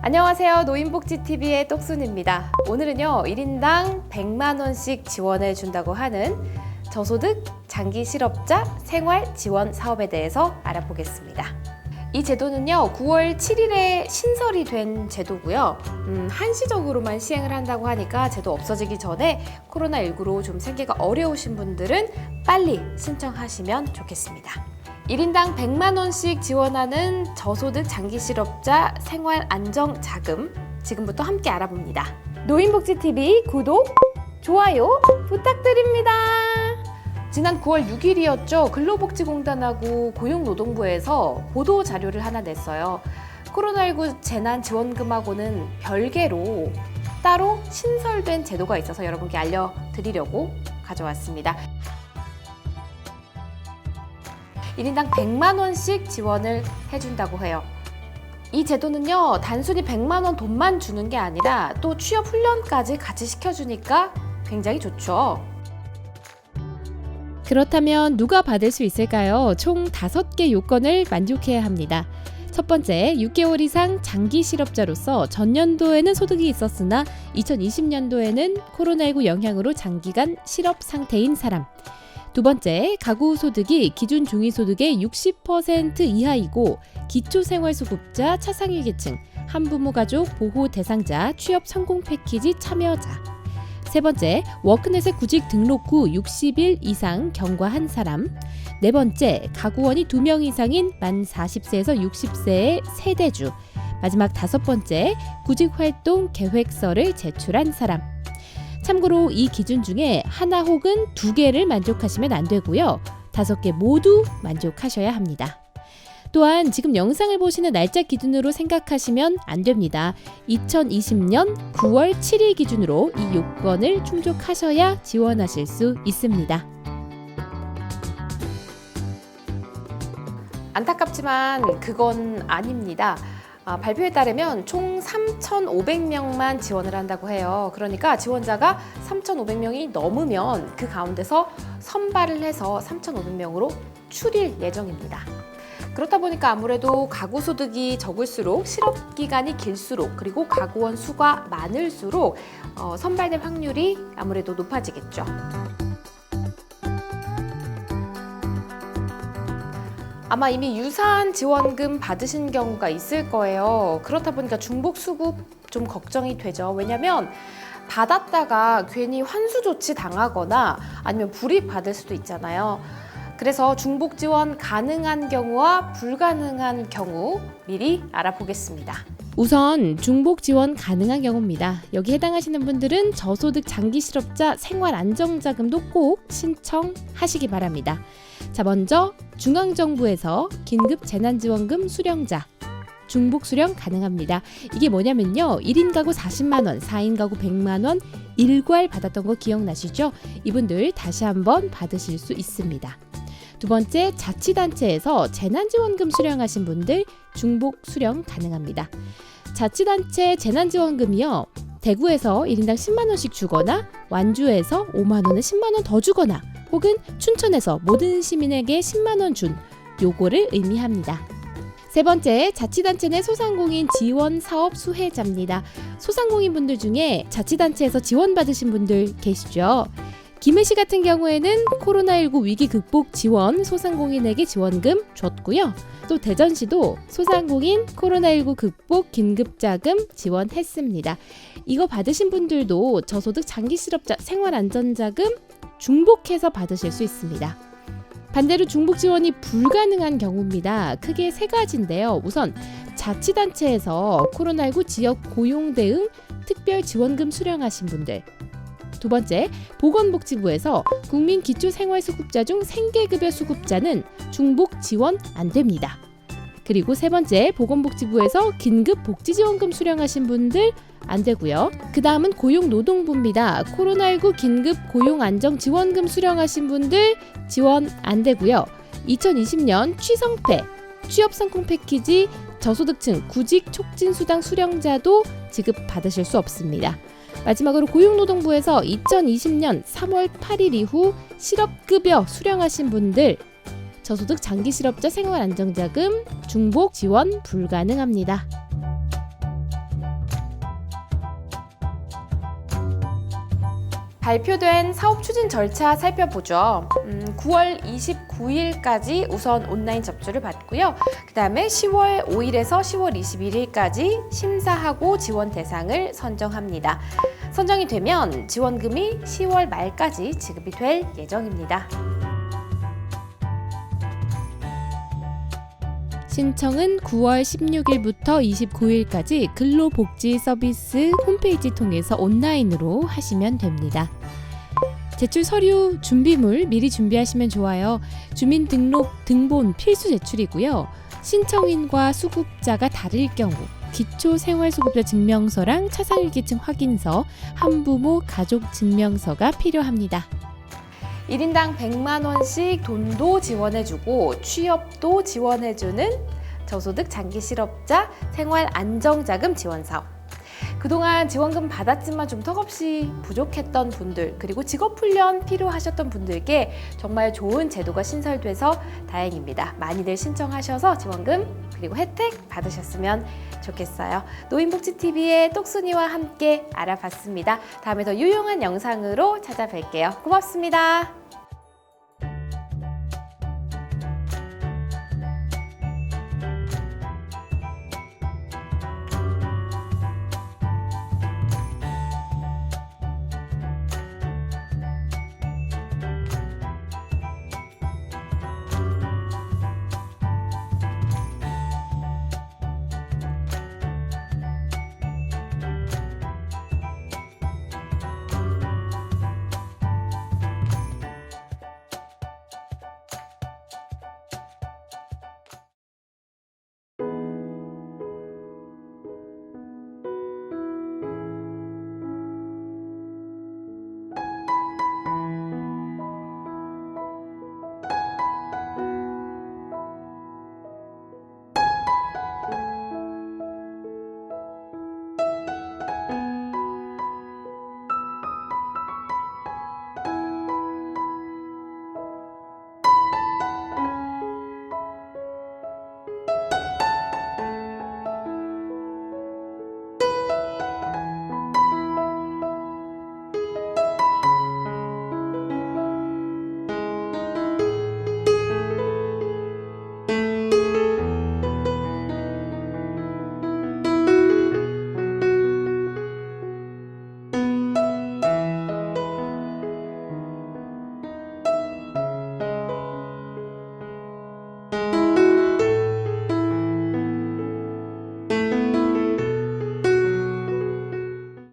안녕하세요. 노인복지TV의 똑순입니다. 오늘은요, 1인당 100만원씩 지원해 준다고 하는 저소득 장기 실업자 생활 지원 사업에 대해서 알아보겠습니다. 이 제도는요, 9월 7일에 신설이 된 제도고요. 음, 한시적으로만 시행을 한다고 하니까 제도 없어지기 전에 코로나19로 좀 생계가 어려우신 분들은 빨리 신청하시면 좋겠습니다. 1인당 100만 원씩 지원하는 저소득 장기 실업자 생활 안정 자금 지금부터 함께 알아봅니다. 노인복지 TV 구독, 좋아요 부탁드립니다. 지난 9월 6일이었죠. 근로복지공단하고 고용노동부에서 보도 자료를 하나 냈어요. 코로나19 재난 지원금하고는 별개로 따로 신설된 제도가 있어서 여러분께 알려드리려고 가져왔습니다. 1인당 100만 원씩 지원을 해준다고 해요. 이 제도는요, 단순히 100만 원 돈만 주는 게 아니라 또 취업 훈련까지 같이 시켜주니까 굉장히 좋죠. 그렇다면 누가 받을 수 있을까요? 총 5개 요건을 만족해야 합니다. 첫 번째, 6개월 이상 장기 실업자로서 전년도에는 소득이 있었으나 2020년도에는 코로나19 영향으로 장기간 실업 상태인 사람. 두 번째, 가구 소득이 기준 중위 소득의 60% 이하이고 기초생활수급자 차상위 계층, 한부모 가족 보호 대상자 취업 성공 패키지 참여자. 세 번째, 워크넷에 구직 등록 후 60일 이상 경과한 사람. 네 번째, 가구원이 2명 이상인 만 40세에서 60세의 세대주. 마지막 다섯 번째, 구직 활동 계획서를 제출한 사람. 참고로 이 기준 중에 하나 혹은 두 개를 만족하시면 안 되고요. 다섯 개 모두 만족하셔야 합니다. 또한 지금 영상을 보시는 날짜 기준으로 생각하시면 안 됩니다. 2020년 9월 7일 기준으로 이 요건을 충족하셔야 지원하실 수 있습니다. 안타깝지만 그건 아닙니다. 아, 발표에 따르면 총 3,500명만 지원을 한다고 해요. 그러니까 지원자가 3,500명이 넘으면 그 가운데서 선발을 해서 3,500명으로 추릴 예정입니다. 그렇다 보니까 아무래도 가구 소득이 적을수록 실업 기간이 길수록 그리고 가구원 수가 많을수록 어, 선발될 확률이 아무래도 높아지겠죠. 아마 이미 유사한 지원금 받으신 경우가 있을 거예요. 그렇다 보니까 중복 수급 좀 걱정이 되죠. 왜냐면 받았다가 괜히 환수 조치 당하거나 아니면 불이익 받을 수도 있잖아요. 그래서 중복 지원 가능한 경우와 불가능한 경우 미리 알아보겠습니다. 우선 중복 지원 가능한 경우입니다. 여기 해당하시는 분들은 저소득 장기 실업자 생활 안정자금도 꼭 신청하시기 바랍니다. 자, 먼저 중앙정부에서 긴급 재난지원금 수령자 중복 수령 가능합니다. 이게 뭐냐면요. 1인 가구 40만 원, 4인 가구 100만 원 일괄 받았던 거 기억나시죠? 이분들 다시 한번 받으실 수 있습니다. 두 번째, 자치단체에서 재난지원금 수령하신 분들 중복 수령 가능합니다. 자치단체 재난지원금이요. 대구에서 1인당 10만 원씩 주거나 완주에서 5만 원에 10만 원 더 주거나 혹은 춘천에서 모든 시민에게 10만 원 준 요거를 의미합니다. 세 번째, 자치단체 내 소상공인 지원 사업 수혜자입니다. 소상공인 분들 중에 자치단체에서 지원받으신 분들 계시죠? 김해 시 같은 경우에는 코로나19 위기 극복 지원 소상공인에게 지원금 줬고요. 또 대전시도 소상공인 코로나19 극복 긴급자금 지원했습니다. 이거 받으신 분들도 저소득 장기 실업자 생활안전자금 중복해서 받으실 수 있습니다. 반대로 중복 지원이 불가능한 경우입니다. 크게 세 가지인데요. 우선 자치단체에서 코로나19 지역 고용 대응 특별 지원금 수령하신 분들. 두 번째, 보건복지부에서 국민 기초생활수급자 중 생계급여 수급자는 중복 지원 안 됩니다. 그리고 세 번째, 보건복지부에서 긴급 복지지원금 수령하신 분들 안 되고요. 그 다음은 고용노동부입니다. 코로나19 긴급 고용안정지원금 수령하신 분들 지원 안 되고요. 2020년 취성패, 취업상공 패키지 저소득층 구직 촉진 수당 수령자도 지급 받으실 수 없습니다. 마지막으로 고용노동부에서 2020년 3월 8일 이후 실업급여 수령하신 분들 저소득 장기 실업자 생활 안정자금 중복 지원 불가능합니다. 발표된 사업 추진 절차 살펴보죠. 음, 9월 29일까지 우선 온라인 접수를 받고요. 그 다음에 10월 5일에서 10월 21일까지 심사하고 지원 대상을 선정합니다. 선정이 되면 지원금이 10월 말까지 지급이 될 예정입니다. 신청은 9월 16일부터 29일까지 근로복지 서비스 홈페이지 통해서 온라인으로 하시면 됩니다. 제출 서류 준비물 미리 준비하시면 좋아요. 주민등록 등본 필수 제출이고요. 신청인과 수급자가 다를 경우 기초생활수급자 증명서랑 차상일기증 확인서, 한부모 가족 증명서가 필요합니다. 1인당 100만 원씩 돈도 지원해주고 취업도 지원해주는 저소득 장기 실업자 생활 안정자금 지원 사업. 그동안 지원금 받았지만 좀 턱없이 부족했던 분들 그리고 직업 훈련 필요하셨던 분들께 정말 좋은 제도가 신설돼서 다행입니다. 많이들 신청하셔서 지원금 그리고 혜택 받으셨으면 좋겠어요. 노인복지TV의 똑순이와 함께 알아봤습니다. 다음에 더 유용한 영상으로 찾아뵐게요. 고맙습니다.